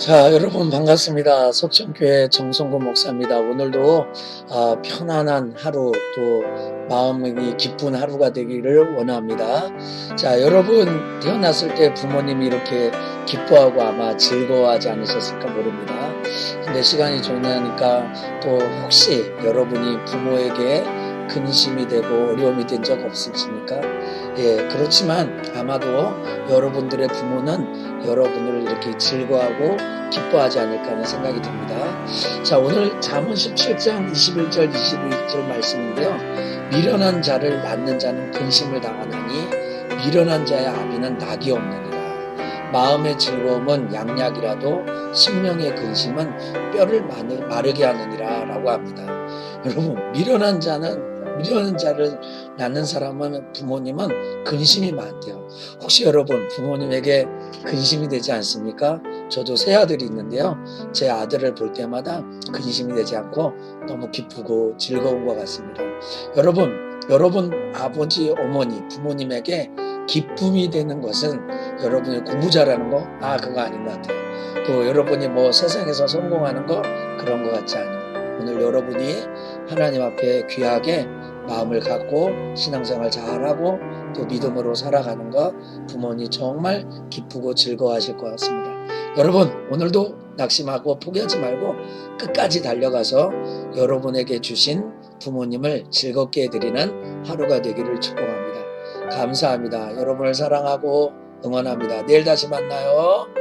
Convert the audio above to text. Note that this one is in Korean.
자, 여러분 반갑습니다. 석천교회 정성구 목사입니다. 오늘도 아, 편안한 하루 또 마음이 기쁜 하루가 되기를 원합니다. 자, 여러분 태어났을 때 부모님이 이렇게 기뻐하고 아마 즐거워하지 않으셨을까 모릅니다. 근데 시간이 지나니까 또 혹시 여러분이 부모에게 근심이 되고 어려움이 된 적 없으십니까? 예, 그렇지만 아마도 여러분들의 부모는 여러분을 이렇게 즐거워하고 기뻐하지 않을까 하는 생각이 듭니다. 자, 오늘 잠언 17장 21절 22절 말씀인데요. 미련한 자를 낳는 자는 근심을 당하나니 미련한 자의 아비는 낙이 없느니라. 마음의 즐거움은 양약이라도 심령의 근심은 뼈를 마르- 마르게 하느니라 라고 합니다. 여러분, 미련한 자는 미련한 자를 낳는 사람은 부모님은 근심이 많대요. 혹시 여러분 부모님에게 근심이 되지 않습니까? 저도 세 아들이 있는데요. 제 아들을 볼 때마다 근심이 되지 않고 너무 기쁘고 즐거운 것 같습니다. 여러분, 여러분 아버지, 어머니, 부모님에게 기쁨이 되는 것은 여러분이 공부 잘하는 거, 아, 그거 아닌 것 같아요. 또 여러분이 뭐 세상에서 성공하는 거, 그런 것 같지 않아요. 오늘 여러분이 하나님 앞에 귀하게 마음을 갖고 신앙생활 잘하고 또 믿음으로 살아가는 것 부모님 정말 기쁘고 즐거워하실 것 같습니다. 여러분 오늘도 낙심하고 포기하지 말고 끝까지 달려가서 여러분에게 주신 부모님을 즐겁게 해드리는 하루가 되기를 축복합니다. 감사합니다. 여러분을 사랑하고 응원합니다. 내일 다시 만나요.